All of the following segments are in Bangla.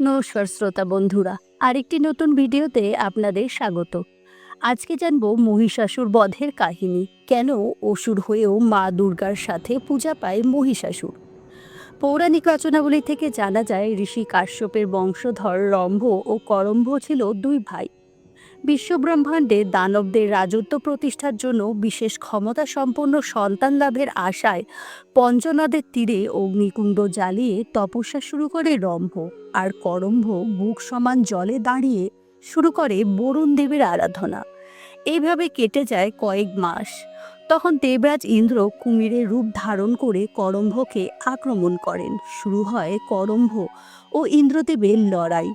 নমস্কার শ্রোতা বন্ধুরা, আরেকটি নতুন ভিডিওতে আপনাদের স্বাগত। আজকে জানব মহিষাসুর বধের কাহিনী, কেন অসুর হয়েও মা দুর্গার সাথে পূজা পায় মহিষাসুর? পৌরাণিক রচনাবলী থেকে জানা যায়, ঋষি কাশ্যপের বংশধর রম্ভ ও করম্ভ ছিল দুই ভাই। বিশ্বব্রহ্মাণ্ডে দানবদের রাজত্ব প্রতিষ্ঠার জন্য বিশেষ ক্ষমতা সম্পন্ন সন্তান লাভের আশায় পঞ্চনদের তীরে অগ্নিকুণ্ড জ্বালিয়ে তপস্যা শুরু করে রম্ভ আর করম্ভ বুক সমান জলে দাঁড়িয়ে শুরু করে বরুণ দেবের আরাধনা। এইভাবে কেটে যায় কয়েক মাস। তখন দেবরাজ ইন্দ্র কুমিরের রূপ ধারণ করে করম্ভকে আক্রমণ করেন। শুরু হয় করম্ভ ও ইন্দ্রদেবের লড়াই।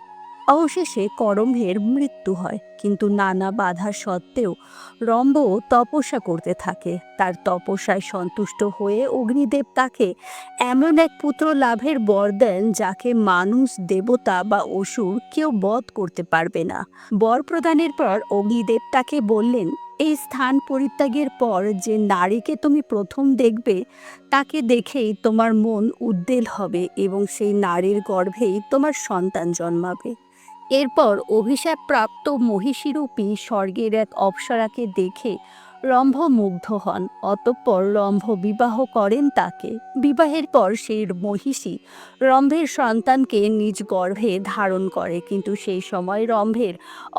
অবশেষে করম্ভের মৃত্যু হয়। কিন্তু নানা বাধা সত্ত্বেও রম্ভ তপস্যা করতে থাকে। তার তপস্যায় সন্তুষ্ট হয়ে অগ্নিদেব তাকে এমন এক পুত্র লাভের বর দেন যাকে মানুষ, দেবতা বা অসুর কেউ বধ করতে পারবে না। বর প্রদানের পর অগ্নিদেব তাকে বললেন, এই স্থান পরিত্যাগের পর যে নারীকে তুমি প্রথম দেখবে, তাকে দেখেই তোমার মন উদ্বেল হবে এবং সেই নারীর গর্ভেই তোমার সন্তান জন্মাবে। এরপর অভিশাপ প্রাপ্ত মহিষীরূপী স্বর্গের এক অপ্সরাকে দেখে রম্ভ মুগ্ধ হন, অতঃপর রম্ভ বিবাহ করেন তাকে। বিবাহের পর সেই মহিষী রম্ভের সন্তানকে নিজ গর্ভে ধারণ করে, কিন্তু সেই সময় রম্ভের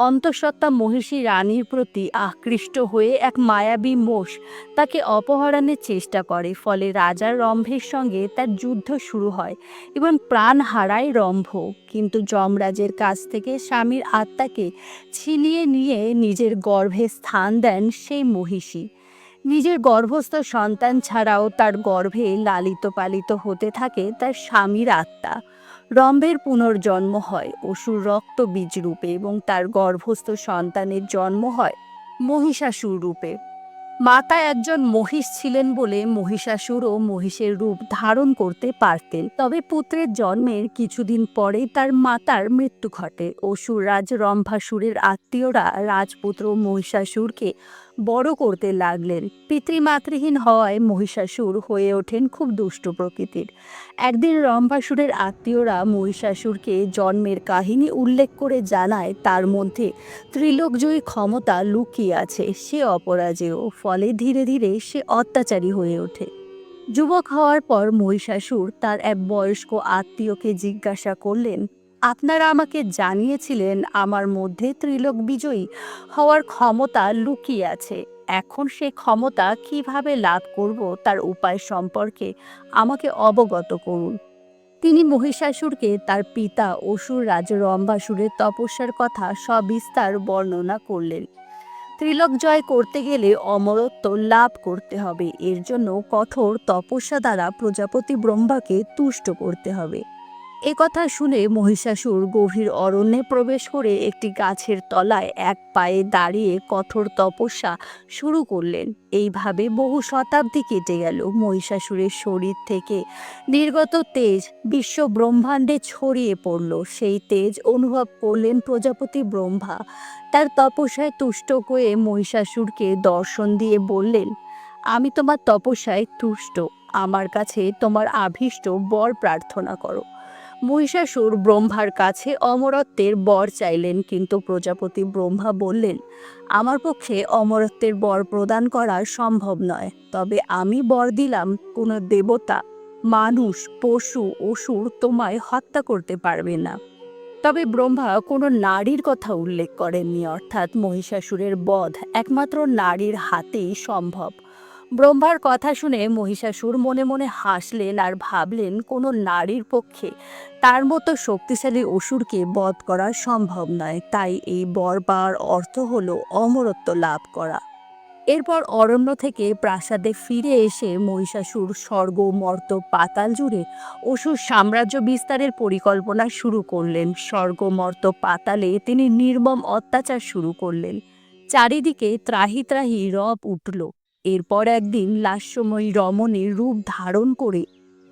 অন্তঃসত্ত্বা মহিষী রানীর প্রতি আকৃষ্ট হয়ে এক মায়াবী মোষ তাকে অপহরণের চেষ্টা করে, ফলে রাজার রম্ভের সঙ্গে তার যুদ্ধ শুরু হয় এবং প্রাণ হারায় রম্ভ। কিন্তু যমরাজের কাছ থেকে স্বামীর আত্মাকে ছিনিয়ে নিয়ে নিজের গর্ভে স্থান দেন সেই মহিষী। নিজের গর্ভস্থ সন্তান ছাড়াও তার গর্ভে লালিত পালিত হতে থাকে তার স্বামীর আত্মা। রম্ভের পুনর্জন্ম হয়, অসুর রক্ত বীজ রূপে এবং তার গর্ভস্থ সন্তানের জন্ম হয় মহিষাসুর রূপে। মাতা একজন মহিষ ছিলেন বলে মহিষাসুর ও মহিষের রূপ ধারণ করতে পারতেন। তবে পুত্রের জন্মের কিছুদিন পরে তার মাতার মৃত্যু ঘটে। অসুর রাজ রম্ভাসুরের আত্মীয়রা রাজপুত্র মহিষাসুরকে বড় করতে লাগলেন। পিতৃমাতৃহীন হওয়ায় মহিষাসুর হয়ে ওঠেন খুব দুষ্ট প্রকৃতির। একদিন রম্ভাসুরের আত্মীয়রা মহিষাসুরকে জন্মের কাহিনী উল্লেখ করে জানায়, তার মধ্যে ত্রিলোকজয়ী ক্ষমতা লুকিয়ে আছে, সে অপরাজেয়, ফলে ধীরে ধীরে সে অত্যাচারী হয়ে ওঠে। যুবক হওয়ার পর মহিষাসুর তার এক বয়স্ক আত্মীয়কে জিজ্ঞাসা করলেন আপনারা আমাকে জানিয়েছিলেন আমার মধ্যে ত্রিলোক বিজয়ী হওয়ার ক্ষমতা লুকিয়ে আছে। এখন সে ক্ষমতা কীভাবে লাভ করব তার উপায় সম্পর্কে আমাকে অবগত করুন। তিনি মহিষাসুরকে তার পিতা অসুর রাজ রম্বাসুরের তপস্যার কথা সবিস্তার বর্ণনা করলেন। ত্রিলোক জয় করতে গেলে অমরত্ব লাভ করতে হবে। এর জন্য কঠোর তপস্যা দ্বারা প্রজাপতি ব্রহ্মাকে তুষ্ট করতে হবে। এ কথা শুনে মহিষাসুর গভীর অরণ্যে প্রবেশ করে একটি গাছের তলায় এক পায়ে দাঁড়িয়ে কঠোর তপস্যা শুরু করলেন। এইভাবে বহু শতাব্দী কেটে গেল মহিষাসুরের শরীর থেকে। নির্গত তেজ বিশ্ব ব্রহ্মাণ্ডে ছড়িয়ে পড়ল। সেই তেজ অনুভব করলেন প্রজাপতি ব্রহ্মা। তার তপস্যায় তুষ্ট হয়ে মহিষাসুরকে দর্শন দিয়ে বললেন, আমি তোমার তপস্যায় তুষ্ট। আমার কাছে তোমার আভীষ্ট বর প্রার্থনা করো। মহিষাসুর ব্রহ্মার কাছে অমরত্বের বর চাইলেন, কিন্তু প্রজাপতি ব্রহ্মা বললেন, আমার পক্ষে অমরত্বের বর প্রদান করা সম্ভব নয়। তবে আমি বর দিলাম, কোনো দেবতা, মানুষ, পশু, অসুর তোমায় হত্যা করতে পারবে না। তবে ব্রহ্মা কোনো নারীর কথা উল্লেখ করেননি, অর্থাৎ মহিষাসুরের বধ একমাত্র নারীর হাতেই সম্ভব। ব্রহ্মার কথা শুনে মহিষাসুর মনে মনে হাসলেন আর ভাবলেন কোনো নারীর পক্ষে তার মতো শক্তিশালী অসুরকে বধ করা সম্ভব নয়। তাই এই বর পাওয়ার অর্থ হলো অমরত্ব লাভ করা। এরপর অরণ্য থেকে প্রাসাদে ফিরে এসে মহিষাসুর স্বর্গ, মর্ত, পাতাল জুড়ে অসুর সাম্রাজ্য বিস্তারের পরিকল্পনা শুরু করলেন। স্বর্গ, মর্ত, পাতালে তিনি নির্মম অত্যাচার শুরু করলেন। চারিদিকে ত্রাহি ত্রাহি রব উঠল। এরপর একদিন লাস্যময়ী রমণীর রূপ ধারণ করে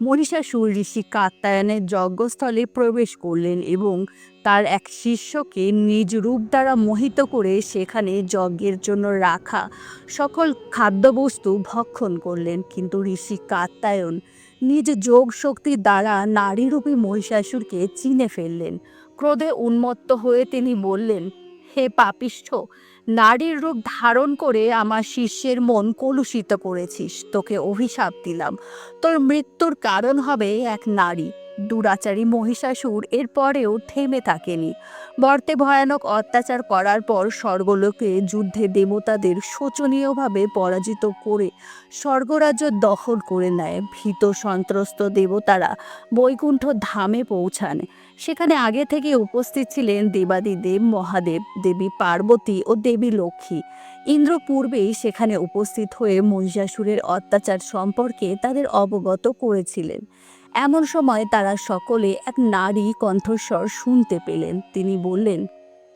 মহিষাসুর ঋষি কাত্যায়নের যজ্ঞস্থলে প্রবেশ করলেন এবং তার এক শিষ্যকে নিজ রূপ দ্বারা মোহিত করে সেখানে যজ্ঞের জন্য রাখা সকল খাদ্যবস্তু ভক্ষণ করলেন। কিন্তু ঋষি কাত্যায়ন নিজ যোগ শক্তির দ্বারা নারীরূপী মহিষাসুরকে চিনে ফেললেন। ক্রোধে উন্মত্ত হয়ে তিনি বললেন হে পাপিষ্ঠ, নারীর রূপ ধারণ করে আমার শিষ্যের মন কলুষিত করেছিস। তোকে অভিশাপ দিলাম। তোর মৃত্যুর কারণ হবে এক নারী। দুরাচারী মহিষাসুর এরপরেও থেমে থাকেনি। বর্তে ভয়ানক অত্যাচার করার পর স্বর্গলোকে যুদ্ধে দেবতাদের শোচনীয়ভাবে পরাজিত করে স্বর্গরাজ্য দখল করে নেয়। ভীত সন্ত্রস্ত দেবতারা বৈকুণ্ঠ ধামে পৌঁছান। সেখানে আগে থেকে উপস্থিত ছিলেন দেবাদিদেব, মহাদেব, দেবী পার্বতী ও দেবী লক্ষ্মী। ইন্দ্র পূর্বেই সেখানে উপস্থিত হয়ে মহিষাসুরের অত্যাচার সম্পর্কে তাদের অবগত করেছিলেন। এমন সময় তারা সকলে এক নারী কণ্ঠস্বর শুনতে পেলেন। তিনি বললেন,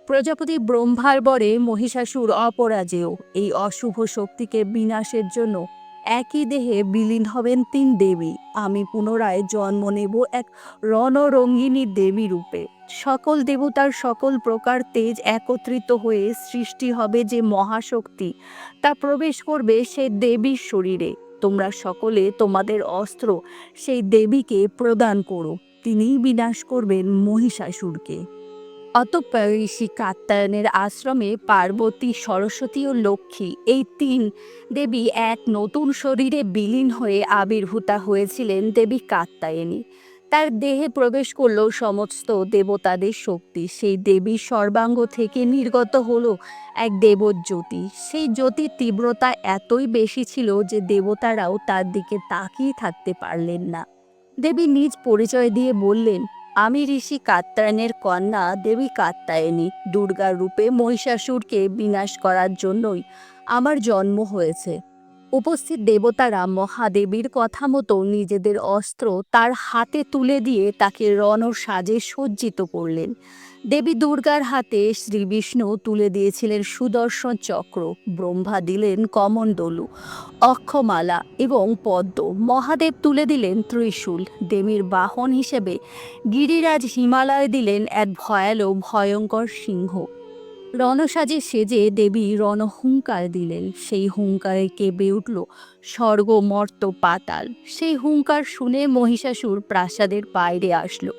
প্রজাপতি ব্রহ্মার বরে মহিষাসুর অপরাজেয়। এই অশুভ শক্তিকে বিনাশের জন্য একই দেহে বিলীন হবেন তিন দেবী। আমি পুনরায় জন্ম নেব এক রণরঙ্গিনী দেবী রূপে। সকল দেবতার সকল প্রকার তেজ একত্রিত হয়ে সৃষ্টি হবে যে মহাশক্তি। তা প্রবেশ করবে সে দেবীর শরীরে। তোমরা সকলে তোমাদের অস্ত্র সেই দেবীকে প্রদান করো। তিনিই বিনাশ করবেন মহিষাসুরকে। অতঃপর ঋষি কাত্যায়নের আশ্রমে পার্বতী, সরস্বতী ও লক্ষ্মী এই তিন দেবী এক নতুন শরীরে বিলীন হয়ে আবির্ভূতা হয়েছিলেন দেবী কাত্যায়নী। তার দেহে প্রবেশ করল সমস্ত দেবতাদের শক্তি। সেই দেবীর সর্বাঙ্গ থেকে নির্গত হলো এক দেবর জ্যোতি। সেই জ্যোতির তীব্রতা এতই বেশি ছিল যে দেবতারাও তার দিকে তাকিয়ে থাকতে পারলেন না। দেবী নিজ পরিচয় দিয়ে বললেন, আমি ঋষি কাত্যায়নের কন্যা দেবী কাত্যায়নী। দুর্গার রূপে মহিষাসুরকে বিনাশ করার জন্যই আমার জন্ম হয়েছে। উপস্থিত দেবতারা মহাদেবীর কথা মতো নিজেদের অস্ত্র তার হাতে তুলে দিয়ে তাকে রণ সাজে সজ্জিত করলেন। দেবী দুর্গার হাতে শ্রী বিষ্ণু তুলে দিয়েছিলেন সুদর্শন চক্র, ব্রহ্মা দিলেন কমণ্ডলু, অক্ষমালা এবং পদ্ম, মহাদেব তুলে দিলেন ত্রিশূল, দেবীর বাহন হিসেবে গিরিরাজ হিমালয় দিলেন এক ভয়ালো ভয়ঙ্কর সিংহ। রণসাজে সেজে দেবী রণহুঙ্কার দিলেন। সেই হুঙ্কারে কেঁপে উঠল স্বর্গ মর্ত পাতাল। সেই হুঙ্কার শুনে মহিষাসুর প্রাসাদের বাইরে আসলো।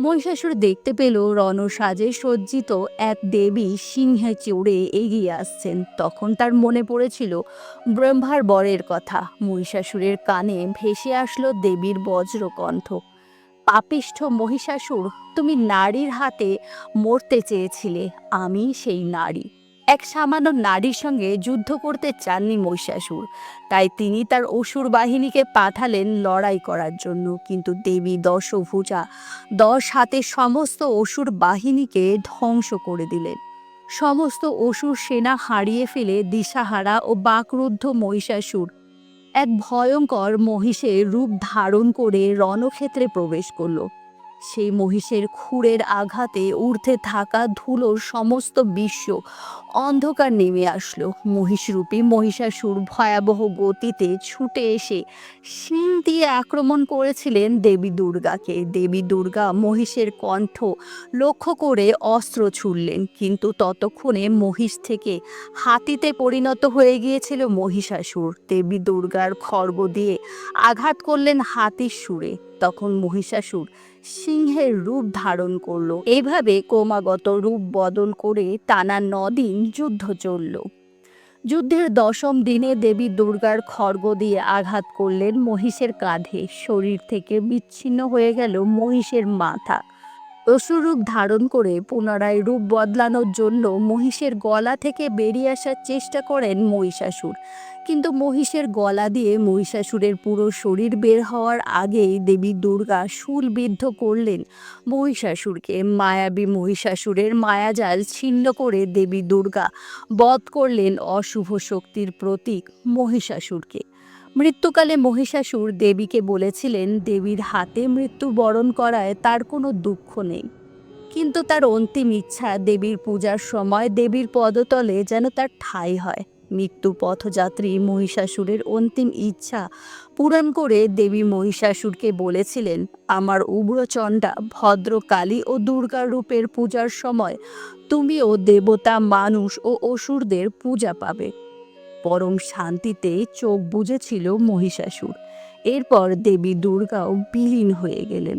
মহিষাসুর দেখতে পেল রণসাজে সজ্জিত এক দেবী সিংহে চড়ে এগিয়ে আসছেন। তখন তার মনে পড়েছিল, ব্রহ্মার বরের কথা। মহিষাসুরের কানে ভেসে আসলো দেবীর বজ্রকণ্ঠ। পাপিষ্ঠ মহিষাসুর তুমি নারীর হাতে মরতে চেয়েছিলে, আমি সেই নারী। এক সামান্য নারীর সঙ্গে যুদ্ধ করতে চাননি মহিষাসুর, তাই তিনি তার অসুর বাহিনীকে পাঠালেন লড়াই করার জন্য। কিন্তু দেবী দশভুজা দশ হাতে সমস্ত অসুর বাহিনীকে ধ্বংস করে দিলেন। সমস্ত অসুর সেনা হারিয়ে ফেলে দিশাহারা ও বাকরুদ্ধ মহিষাসুর এক ভয়ঙ্কর মহিষের রূপ ধারণ করে রণক্ষেত্রে প্রবেশ করল। সেই মহিষের খুরের আঘাতে ঊর্ধ্বে থাকা ধুলোর সমস্ত বিশ্ব অন্ধকার নেমে আসলো। মহিষরূপী মহিষাসুর ভয়াবহ গতিতে ছুটে এসে শিং দিয়ে আক্রমণ করেছিলেন দেবী দুর্গাকে। দেবী দুর্গা মহিষের কণ্ঠ লক্ষ্য করে অস্ত্র ছুড়লেন, কিন্তু ততক্ষণে মহিষ থেকে হাতিতে পরিণত হয়ে গিয়েছিল মহিষাসুর। দেবী দুর্গার খর্গ দিয়ে আঘাত করলেন হাতির সুরে। তখন মহিষাসুর সিংহের রূপ ধারণ করল। এভাবে ক্রমাগত রূপ বদল করে টানা নদিন যুদ্ধ চলল। যুদ্ধের দশম দিনে দেবী দুর্গার খর্গ দিয়ে আঘাত করলেন মহিষের কাঁধে। শরীর থেকে বিচ্ছিন্ন হয়ে গেল মহিষের মাথা। অসুরূপ ধারণ করে পুনরায় রূপ বদলানোর জন্য মহিষের গলা থেকে বেরিয়ে আসার চেষ্টা করেন মহিষাসুর। কিন্তু মহিষের গলা দিয়ে মহিষাসুরের পুরো শরীর বের হওয়ার আগেই দেবী দুর্গা শুলবিদ্ধ করলেন। মহিষাসুরকে মায়াবী মহিষাসুরের মায়াজাল ছিন্ন করে দেবী দুর্গা বধ করলেন অশুভ শক্তির প্রতীক মহিষাসুরকে। মৃত্যুকালে মহিষাসুর দেবীকে বলেছিলেন, দেবীর হাতে মৃত্যু বরণ করায় তার কোনো দুঃখ নেই। কিন্তু তার অন্তিম ইচ্ছা দেবীর পূজার সময় দেবীর পদতলে যেন তার ঠাঁই হয়। মৃত্যু পথযাত্রী মহিষাসুরের অন্তিম ইচ্ছা পূরণ করে দেবী মহিষাসুরকে বলেছিলেন, আমার উগ্রচণ্ডা ভদ্রকালী ও দুর্গা রূপের পূজার সময় তুমিও দেবতা, মানুষ ও অসুরদের পূজা পাবে। পরম শান্তিতে চোখ বুঝেছিল মহিষাসুর। এরপর দেবী দুর্গাও বিলীন হয়ে গেলেন।